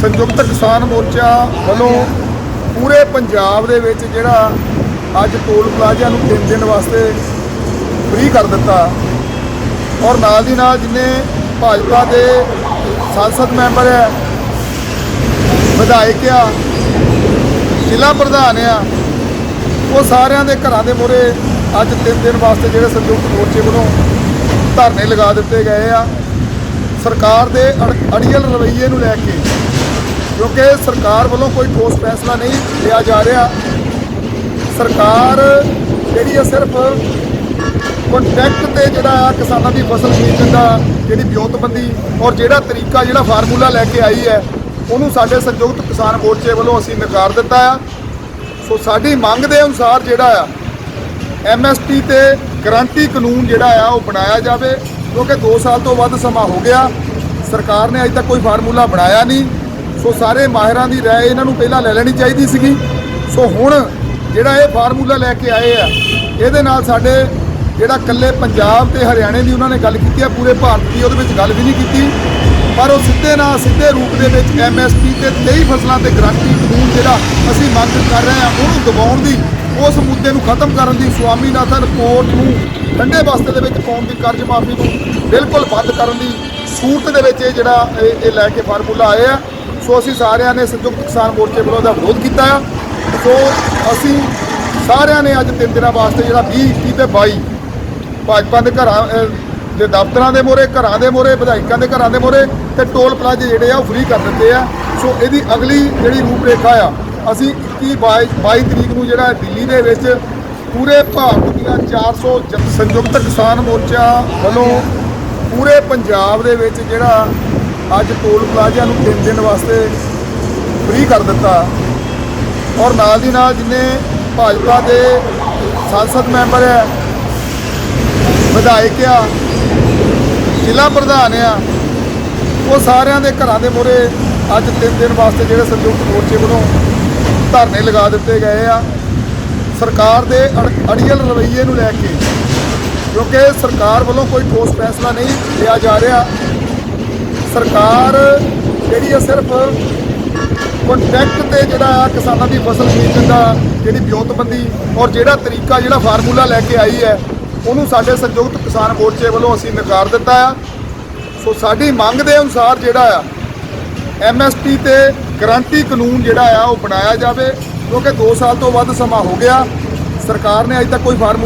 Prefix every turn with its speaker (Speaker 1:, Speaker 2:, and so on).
Speaker 1: ਸੰਯੁਕਤ ਕਿਸਾਨ ਮੋਰਚਾ ਵੱਲੋਂ ਪੂਰੇ ਪੰਜਾਬ ਦੇ ਵਿੱਚ ਜਿਹੜਾ ਅੱਜ ਟੋਲ ਪਲਾਜ਼ਾ ਨੂੰ ਤਿੰਨ ਦਿਨ ਵਾਸਤੇ ਫ੍ਰੀ ਕਰ ਦਿੱਤਾ ਔਰ ਨਾਲ ਦੀ ਨਾਲ ਜਿੰਨੇ ਭਾਜਪਾ ਦੇ ਸੰਸਦ ਮੈਂਬਰ ਹੈ, ਵਿਧਾਇਕ ਆ, ਜ਼ਿਲ੍ਹਾ ਪ੍ਰਧਾਨ ਆ ਉਹ ਸਾਰਿਆਂ ਦੇ ਘਰਾਂ ਦੇ ਮੂਹਰੇ ਅੱਜ ਤਿੰਨ ਦਿਨ ਵਾਸਤੇ ਜਿਹੜੇ ਸੰਯੁਕਤ ਮੋਰਚੇ ਵੱਲੋਂ ਧਰਨੇ ਲਗਾ ਦਿੱਤੇ ਗਏ ਆ। ਸਰਕਾਰ ਦੇ ਅੜ- ਅੜੀਅਲ ਰਵੱਈਏ ਨੂੰ ਲੈ ਕੇ, ਕਿਉਂਕਿ ਸਰਕਾਰ ਵੱਲੋਂ ਕੋਈ ਠੋਸ ਫੈਸਲਾ ਨਹੀਂ ਲਿਆ ਜਾ ਰਿਹਾ। ਸਰਕਾਰ ਜਿਹੜੀ ਆ ਸਿਰਫ ਕੰਟਰੈਕਟ ਤੇ ਜਿਹੜਾ ਆ ਕਿਸਾਨਾਂ ਦੀ ਫਸਲ ਖਰੀਦਣ ਦਾ ਜਿਹੜੀ ਵਿਉਂਤਬੰਦੀ ਔਰ ਜਿਹੜਾ ਤਰੀਕਾ, ਜਿਹੜਾ ਫਾਰਮੂਲਾ ਲੈ ਕੇ ਆਈ ਹੈ, ਉਹਨੂੰ ਸਾਡੇ ਸੰਯੁਕਤ ਕਿਸਾਨ ਮੋਰਚੇ ਵੱਲੋਂ ਅਸੀਂ ਨਕਾਰ ਦਿੱਤਾ ਆ। ਸੋ ਸਾਡੀ ਮੰਗ ਦੇ ਅਨੁਸਾਰ ਜਿਹੜਾ ਆ ਐਮਐਸਪੀ ਤੇ ਗਰੰਟੀ ਕਾਨੂੰਨ ਜਿਹੜਾ ਆ ਉਹ ਬਣਾਇਆ ਜਾਵੇ, ਕਿਉਂਕਿ 2 ਸਾਲ ਤੋਂ ਵੱਧ ਸਮਾਂ ਹੋ ਗਿਆ, ਸਰਕਾਰ ਨੇ ਅਜੇ ਤੱਕ ਕੋਈ ਫਾਰਮੂਲਾ ਬਣਾਇਆ ਨਹੀਂ। ਸੋ ਸਾਰੇ ਮਾਹਿਰਾਂ ਦੀ ਰਾਏ ਇਹਨਾਂ ਨੂੰ ਪਹਿਲਾਂ ਲੈ ਲੈਣੀ ਚਾਹੀਦੀ ਸੀਗੀ। ਸੋ ਹੁਣ ਜਿਹੜਾ ਇਹ ਫਾਰਮੂਲਾ ਲੈ ਕੇ ਆਏ ਆ, ਇਹਦੇ ਨਾਲ ਸਾਡੇ ਜਿਹੜਾ ਕੱਲੇ ਪੰਜਾਬ ਤੇ ਹਰਿਆਣੇ ਦੀ ਉਹਨਾਂ ਨੇ ਗੱਲ ਕੀਤੀ ਆ, ਪੂਰੇ ਭਾਰਤ ਦੀ ਉਹਦੇ ਵਿੱਚ ਗੱਲ ਵੀ ਨਹੀਂ ਕੀਤੀ। ਪਰ ਉਹ ਸਿੱਧੇ ਨਾਲ ਸਿੱਧੇ ਰੂਪ ਦੇ ਵਿੱਚ ਐਮਐਸਪੀ ਤੇ 23 ਫਸਲਾਂ ਤੇ ਗਰੰਟੀ ਕਾਨੂੰਨ ਜਿਹੜਾ ਅਸੀਂ ਮੰਗ ਕਰ ਰਹੇ ਹਾਂ, ਉਹਨੂੰ ਦਬਾਉਣ ਦੀ, ਉਸ ਮੁੱਦੇ ਨੂੰ ਖਤਮ ਕਰਨ ਦੀ ਸਵਾਮੀਨਾਥਨ ਕੋਰਟ ਨੂੰ ਠੰਡੇ ਬਸਤੇ ਦੇ ਵਿੱਚ ਪਾਉਣ ਦੀ ਕਰਜ਼ ਮਾਫੀ ਨੂੰ ਬਿਲਕੁਲ ਬੰਦ ਕਰਨ ਦੀ ਸੂਰਤ ਦੇ ਵਿੱਚ ਇਹ ਜਿਹੜਾ ਇਹ ਇਹ ਲੈ ਕੇ ਫਾਰਮੂਲਾ ਆਏ ਆ। ਸੋ ਅਸੀਂ ਸਾਰਿਆਂ ਨੇ ਸੰਯੁਕਤ ਕਿਸਾਨ ਮੋਰਚੇ ਵੱਲੋਂ ਦਾ ਵਿਰੋਧ ਕੀਤਾ ਆ। ਸੋ ਅਸੀਂ ਸਾਰਿਆਂ ਨੇ ਅੱਜ ਤਿੰਨ ਦਿਨਾਂ ਵਾਸਤੇ ਜਿਹੜਾ 20 21 ਤੇ 22 ਭਾਜਪਾ ਦੇ ਘਰਾਂ ਦੇ ਦਫ਼ਤਰਾਂ ਦੇ ਮੋਰੇ ਘਰਾਂ ਦੇ ਮੋਰੇ ਵਿਧਾਇਕਾਂ ਦੇ ਘਰਾਂ ਦੇ ਮੋਰੇ ਤੇ ਟੋਲ ਪਲਾਜ਼ੇ ਜਿਹੜੇ ਆ ਉਹ ਫ੍ਰੀ ਕਰ ਦਿੱਤੇ ਆ। ਸੋ ਇਹਦੀ ਅਗਲੀ ਜਿਹੜੀ ਰੂਪਰੇਖਾ ਆ, ਅਸੀਂ 21 22 22 ਤਰੀਕ ਨੂੰ ਜਿਹੜਾ ਦਿੱਲੀ ਦੇ ਵਿੱਚ ਪੂਰੇ ਭਾਰਤ ਦੀਆਂ 400 ਜ- ਸੰਯੁਕਤ ਕਿਸਾਨ ਮੋਰਚਾ ਵੱਲੋਂ ਪੂਰੇ ਪੰਜਾਬ ਦੇ ਵਿੱਚ ਜਿਹੜਾ ਅੱਜ ਟੋਲ ਪਲਾਜਿਆਂ ਨੂੰ ਤਿੰਨ ਦਿਨ ਵਾਸਤੇ ਫ੍ਰੀ ਕਰ ਦਿੱਤਾ। ਔਰ ਨਾਲ ਦੀ ਨਾਲ ਜਿੰਨੇ ਭਾਜਪਾ ਦੇ ਸੰਸਦ ਮੈਂਬਰ ਹੈ, ਵਿਧਾਇਕ ਆ ਜ਼ਿਲ੍ਹਾ ਪ੍ਰਧਾਨ ਆ, ਉਹ ਸਾਰਿਆਂ ਦੇ ਘਰਾਂ ਦੇ ਮੂਹਰੇ ਅੱਜ ਤਿੰਨ ਦਿਨ ਵਾਸਤੇ ਜਿਹੜੇ ਸੰਯੁਕਤ ਮੋਰਚੇ ਵੱਲੋਂ ਧਰਨੇ ਲਗਾ ਦਿੱਤੇ ਗਏ ਆ। ਸਰਕਾਰ ਦੇ ਅੜ- ਅੜੀਅਲ ਰਵੱਈਏ ਨੂੰ ਲੈ ਕੇ, ਕਿਉਂਕਿ ਸਰਕਾਰ ਵੱਲੋਂ ਕੋਈ ਠੋਸ ਫੈਸਲਾ ਨਹੀਂ ਲਿਆ ਜਾ ਰਿਹਾ। ਸਰਕਾਰ ਜਿਹੜੀ ਆ ਸਿਰਫ ਕੰਟਰੈਕਟ ਤੇ ਜਿਹੜਾ ਆ ਕਿਸਾਨਾਂ ਦੀ ਫਸਲ ਖਰੀਦਣ ਦਾ ਜਿਹੜੀ ਵਿਉਂਤਬੰਦੀ ਔਰ ਜਿਹੜਾ ਤਰੀਕਾ, ਜਿਹੜਾ ਫਾਰਮੂਲਾ ਲੈ ਕੇ ਆਈ ਹੈ ਉਹਨੂੰ ਸਾਡੇ ਸੰਯੁਕਤ ਕਿਸਾਨ ਮੋਰਚੇ ਵੱਲੋਂ ਅਸੀਂ ਨਕਾਰ ਦਿੱਤਾ ਆ। ਸੋ ਸਾਡੀ ਮੰਗ ਦੇ ਅਨੁਸਾਰ ਜਿਹੜਾ ਆ ਐਮਐਸਪੀ ਤੇ ਗਰੰਟੀ ਕਾਨੂੰਨ ਜਿਹੜਾ ਆ, ਉਹ ਬਣਾਇਆ ਜਾਵੇ, ਕਿਉਂਕਿ 2 ਸਾਲ ਤੋਂ ਵੱਧ ਸਮਾਂ ਹੋ ਗਿਆ। ਸਰਕਾਰ ਨੇ ਅਜੇ ਤੱਕ ਕੋਈ ਫਾਰਮੂਲਾ